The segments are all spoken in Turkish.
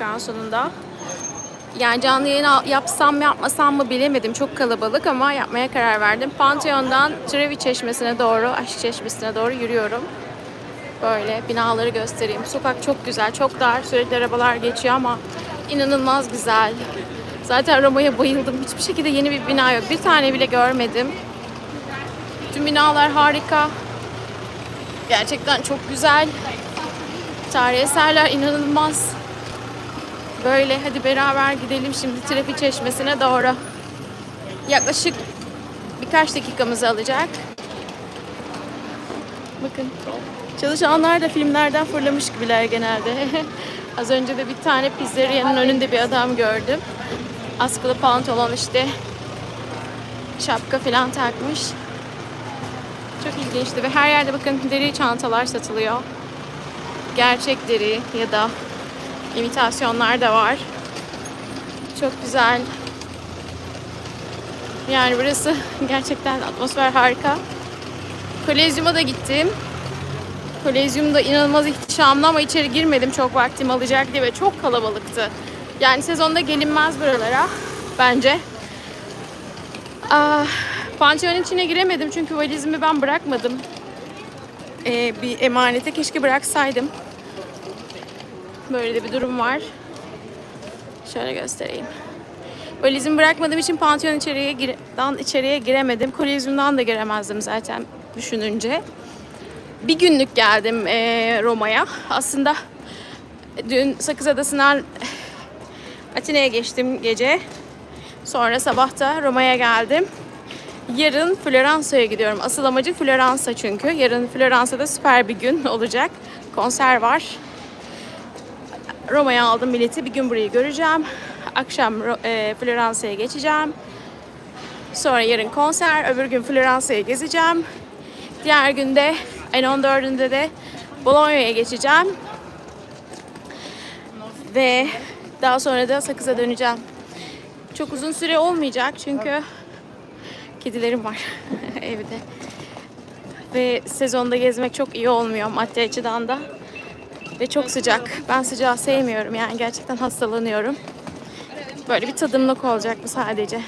bulduk en sonunda. Yani canlı yayın yapsam mı yapmasam mı bilemedim. Çok kalabalık ama yapmaya karar verdim. Pantheon'dan Trevi Çeşmesi'ne doğru, Aşk Çeşmesi'ne doğru yürüyorum. Böyle binaları göstereyim. Sokak çok güzel, çok dar. Sürekli arabalar geçiyor ama inanılmaz güzel. Zaten Roma'ya bayıldım. Hiçbir şekilde yeni bir bina yok. Bir tane bile görmedim. Tüm binalar harika. Gerçekten çok güzel. Tarihi eserler inanılmaz. Böyle hadi beraber gidelim şimdi trafik çeşmesine doğru. Yaklaşık birkaç dakikamızı alacak. Bakın çalışanlar da filmlerden fırlamış gibiler genelde. Az önce de bir tane pizzeriyanın önünde bir adam gördüm. Askılı pantolon işte şapka falan takmış. Çok ilginçti ve her yerde bakın deri çantalar satılıyor. Gerçek deri ya da imitasyonlar da var. Çok güzel. Yani burası gerçekten atmosfer harika. Kolezyum'a da gittim. Kolezyum da inanılmaz ihtişamlı ama içeri girmedim çok vaktim alacak diye ve çok kalabalıktı. Yani sezonda gelinmez buralara bence. Ah, Pantheon içine giremedim çünkü valizimi ben bırakmadım. Ee, bir emanete keşke bıraksaydım. Böyle de bir durum var. Şöyle göstereyim. Valizimi bırakmadığım için Pantheon içeriye dan içeriye giremedim. Kolezyumdan da giremezdim zaten düşününce. Bir günlük geldim eee, Roma'ya. Aslında dün Sakız Adası'ndan Atina'ya geçtim gece. Sonra sabah da Roma'ya geldim. Yarın Floransa'ya gidiyorum. Asıl amacı Floransa çünkü. Yarın Floransa'da süper bir gün olacak. Konser var. Roma'ya aldım bileti. Bir gün burayı göreceğim. Akşam e, Floransa'ya geçeceğim. Sonra yarın konser. Öbür gün Floransa'ya gezeceğim. Diğer günde en 14'ünde de Bologna'ya geçeceğim. Ve daha sonra da Sakız'a döneceğim. Çok uzun süre olmayacak çünkü kedilerim var evde. Ve sezonda gezmek çok iyi olmuyor maddi açıdan da. Ve çok sıcak. Ben sıcağı sevmiyorum yani gerçekten hastalanıyorum. Böyle bir tadımlık olacak bu sadece.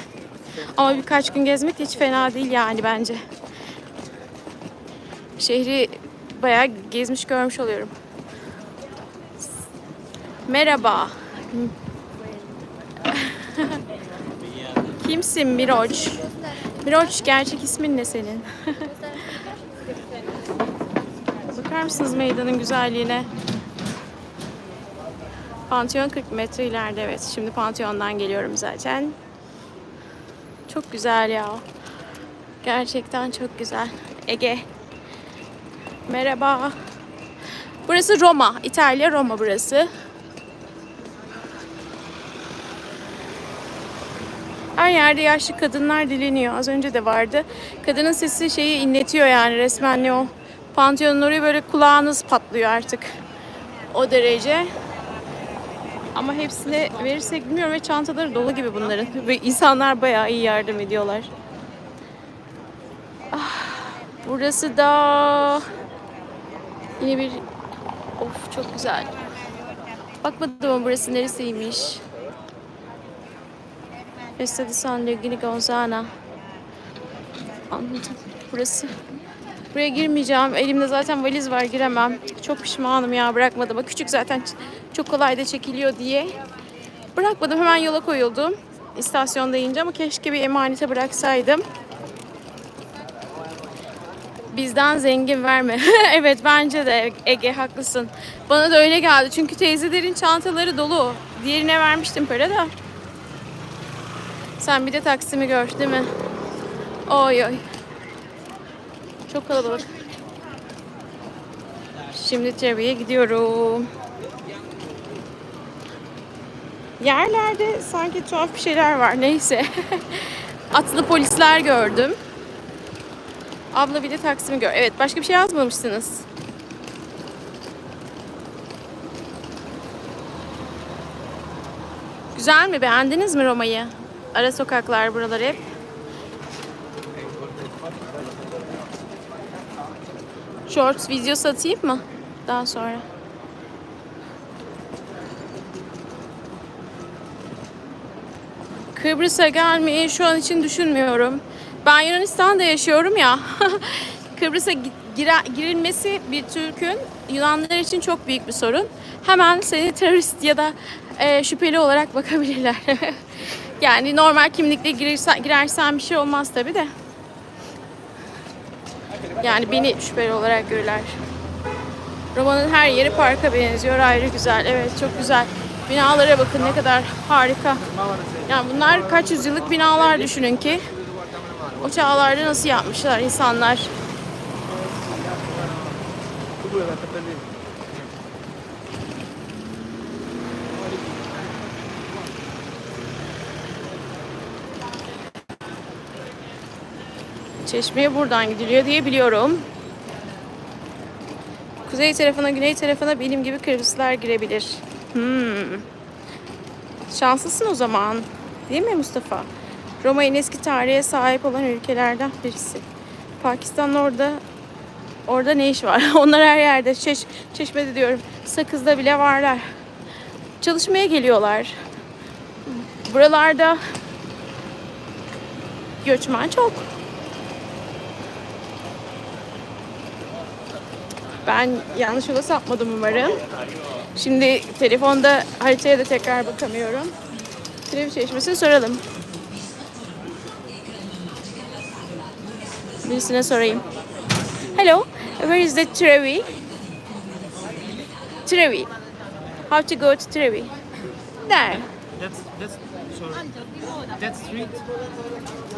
Ama birkaç gün gezmek hiç fena değil yani bence. Şehri bayağı gezmiş görmüş oluyorum. Merhaba. Kimsin Miroç? Miroç gerçek ismin ne senin? Bakar mısınız meydanın güzelliğine? Pantheon 40 metre ileride evet. Şimdi Pantheon'dan geliyorum zaten. Çok güzel ya. Gerçekten çok güzel. Ege. Merhaba. Burası Roma. İtalya Roma burası. Her yerde yaşlı kadınlar dileniyor. Az önce de vardı. Kadının sesi şeyi inletiyor yani resmen o. Pantheon'un oraya böyle kulağınız patlıyor artık. O derece. Ama hepsine verirsek bilmiyorum ve çantaları dolu gibi bunların. Ve insanlar bayağı iyi yardım ediyorlar. Ah, burası da yine bir of çok güzel. Bakmadım ama burası neresiymiş. Festa di San Gonzana. Anladım. Burası. Buraya girmeyeceğim. Elimde zaten valiz var giremem. Çok pişmanım ya bırakmadım. Küçük zaten çok kolay da çekiliyor diye. Bırakmadım hemen yola koyuldum. İstasyonda ince ama keşke bir emanete bıraksaydım. Bizden zengin verme. evet bence de Ege haklısın. Bana da öyle geldi. Çünkü teyzelerin çantaları dolu. Diğerine vermiştim para da. Sen bir de Taksim'i gör değil mi? Oy oy. Çok kalabalık. Şimdi Trevi'ye gidiyorum. Yerlerde sanki tuhaf bir şeyler var. Neyse. Atlı polisler gördüm. Abla bir de Taksim'i gör. Evet başka bir şey yazmamışsınız. Güzel mi? Beğendiniz mi Roma'yı? Ara sokaklar buralar hep. Shorts videosu atayım mı? Daha sonra. Kıbrıs'a gelmeyi şu an için düşünmüyorum. Ben Yunanistan'da yaşıyorum ya. Kıbrıs'a girilmesi bir Türk'ün Yunanlılar için çok büyük bir sorun. Hemen seni terörist ya da e, şüpheli olarak bakabilirler. yani normal kimlikle girersen, girersen bir şey olmaz tabii de. Yani beni şüpheli olarak görürler. Roma'nın her yeri parka benziyor. Ayrı güzel. Evet çok güzel. Binalara bakın ne kadar harika. Yani bunlar kaç yüzyıllık binalar düşünün ki. O çağlarda nasıl yapmışlar insanlar. Çeşmeye buradan gidiliyor diye biliyorum. Kuzey tarafına, güney tarafına benim gibi Kıbrıslılar girebilir. Hmm. Şanslısın o zaman. Değil mi Mustafa? Roma en eski tarihe sahip olan ülkelerden birisi. Pakistan orada orada ne iş var? Onlar her yerde. Çeş, çeşmede diyorum. Sakız'da bile varlar. Çalışmaya geliyorlar. Buralarda göçmen çok. Ben yanlış yola sapmadım umarım. Şimdi telefonda haritaya da tekrar bakamıyorum. Trevi Çeşmesi'ni soralım. Birisine sorayım. Hello, where is the Trevi? Trevi. How to go to Trevi? There. That's that's sorry. That street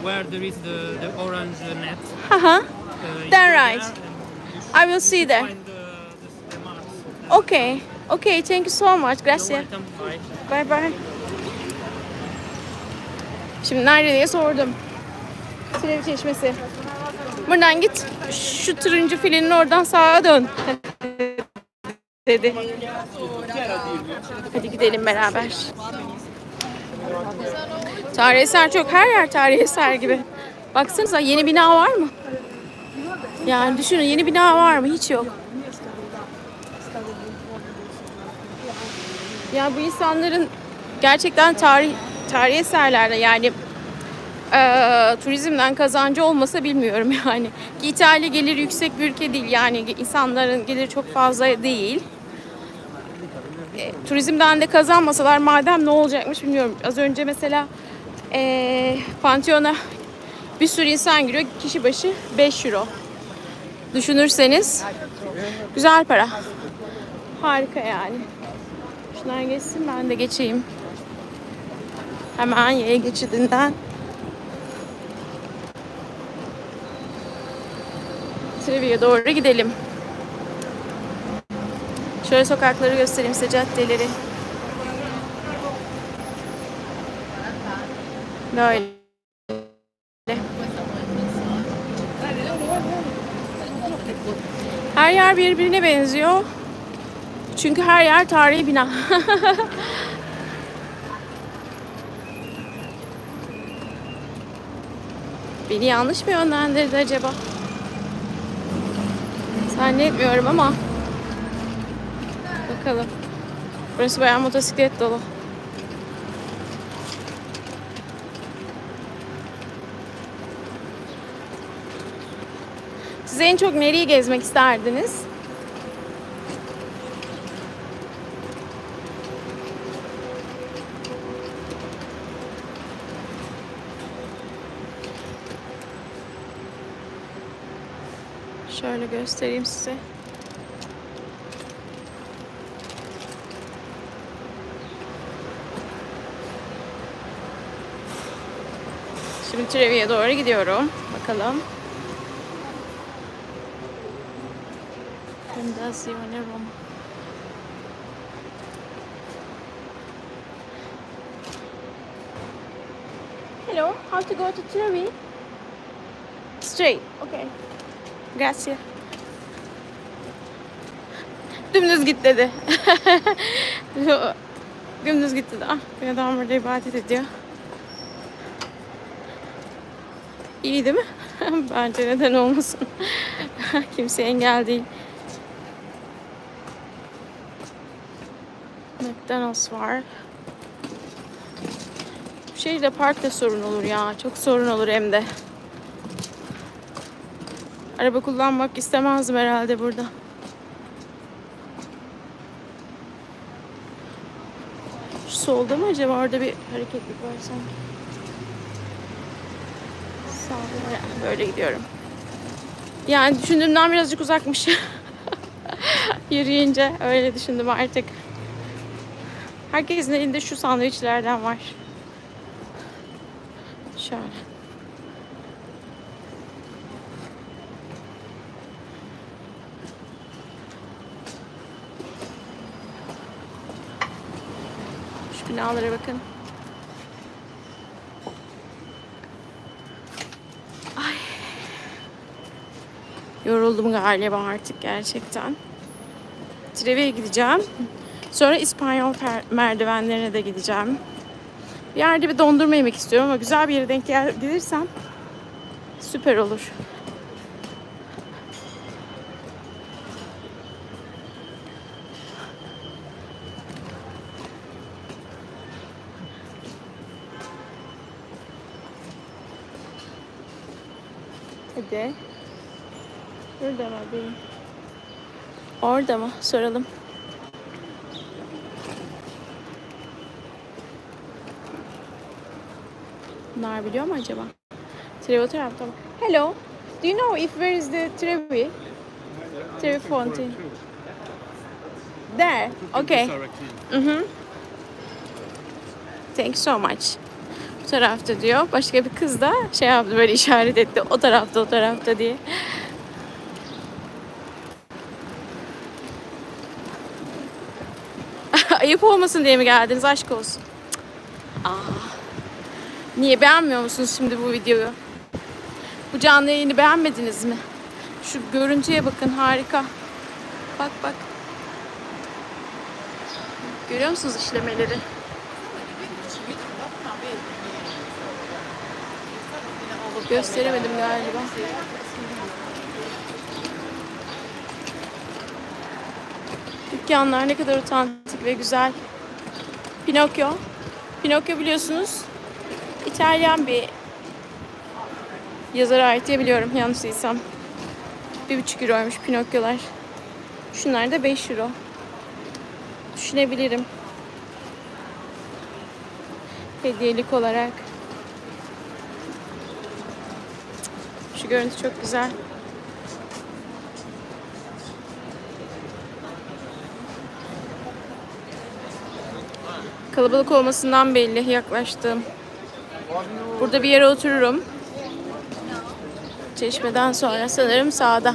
where there is the, the orange uh, net. Haha. Uh, you Then go right. there I will see there. Okay. Okay, thank you so much. Gracias. Bye. Bye. Şimdi nerede diye sordum. Trevi Çeşmesi. Buradan git. Şu turuncu filenin oradan sağa dön. Dedi. Hadi gidelim beraber. Tarihi eser çok. Her yer tarihi eser gibi. Baksanıza yeni bina var mı? Yani düşünün yeni bina var mı? Hiç yok. Ya bu insanların gerçekten tarih tarihi eserlerde yani eee, turizmden kazancı olmasa bilmiyorum yani. Ki İtalya geliri yüksek bir ülke değil yani insanların geliri çok fazla değil. E, turizmden de kazanmasalar madem ne olacakmış bilmiyorum. Az önce mesela eee Pantheon'a bir sürü insan giriyor. Kişi başı 5 euro. Düşünürseniz güzel para. Harika yani. Şunlar geçsin ben de geçeyim. Hemen yaya geçidinden. Trevi'ye doğru gidelim. Şöyle sokakları göstereyim size caddeleri. Böyle. Her yer birbirine benziyor. Çünkü her yer tarihi bina. Beni yanlış mı yönlendirdi acaba? Zannetmiyorum ama. Bakalım. Burası bayağı motosiklet dolu. Siz en çok nereyi gezmek isterdiniz? Şöyle göstereyim size. Şimdi Trevi'ye doğru gidiyorum. Bakalım. Fondazione Roma. Hello, how to go to Trevi? Straight, okay. Grazie. Dümdüz git dedi. Dümdüz git dedi. Ah, bir adam burada ibadet ediyor. İyi değil mi? Bence neden olmasın. Kimse engel değil. McDonald's var. Şeyde parkta sorun olur ya. Çok sorun olur hem de. Araba kullanmak istemezdim herhalde burada. Şu solda mı acaba orada bir hareketlik var sanki. Sağda böyle gidiyorum. Yani düşündüğümden birazcık uzakmış. Yürüyünce öyle düşündüm artık. Herkesin elinde şu sandviçlerden var. Şöyle. Şu binalara bakın. Ay. Yoruldum galiba artık gerçekten. Trevi'ye gideceğim. Sonra İspanyol merdivenlerine de gideceğim. Bir yerde bir dondurma yemek istiyorum ama güzel bir yere denk gel- gelirsem süper olur. Hadi. Burada mı benim? Orada mı? Soralım. Bunlar biliyor mu acaba? Trevi o tarafta? Hello. Do you know if where is the Trevi? Trevi Fountain. There. Okay. Mhm. Thank you so much. Bu tarafta diyor. Başka bir kız da şey yaptı böyle işaret etti. O tarafta o tarafta diye. Ayıp olmasın diye mi geldiniz? Aşk olsun. Aa. Niye beğenmiyor musunuz şimdi bu videoyu? Bu canlı yayını beğenmediniz mi? Şu görüntüye bakın harika. Bak bak. Görüyor musunuz işlemeleri? Gösteremedim galiba. Dükkanlar ne kadar otantik ve güzel. Pinokyo. Pinokyo biliyorsunuz İtalyan bir yazara ait diye biliyorum yanlış değilsem. Bir buçuk euroymuş Pinokyolar. Şunlar da 5 euro. Düşünebilirim. Hediyelik olarak. Şu görüntü çok güzel. Kalabalık olmasından belli yaklaştım. Burada bir yere otururum. Çeşmeden sonra sanırım sağda.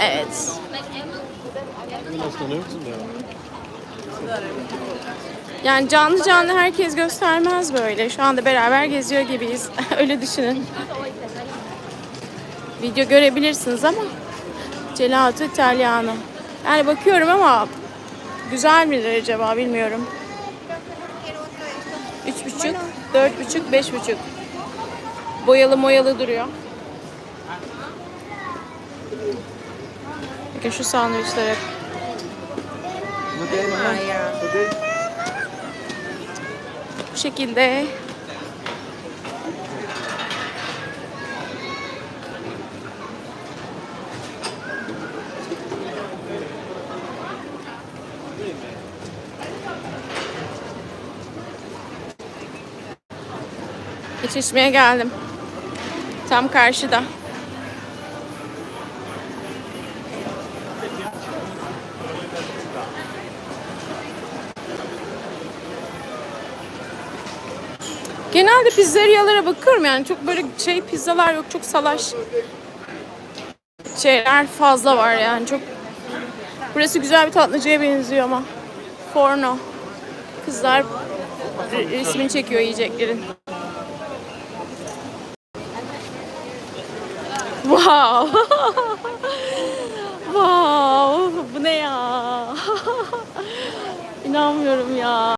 Evet. Yani canlı canlı herkes göstermez böyle. Şu anda beraber geziyor gibiyiz. Öyle düşünün. Video görebilirsiniz ama Gelato Italiano. Yani bakıyorum ama güzel midir acaba bilmiyorum. Üç buçuk, dört buçuk, beş buçuk. Boyalı moyalı duruyor. Bakın şu sandviçlere. Bu şekilde. Çeşmeye geldim. Tam karşıda. Genelde pizzeriyalara bakıyorum yani. Çok böyle şey pizzalar yok çok salaş şeyler fazla var yani. Çok burası güzel bir tatlıcıya benziyor ama. Forno. Kızlar re- resmini çekiyor yiyeceklerin Wow. wow. Bu ne ya? İnanmıyorum ya.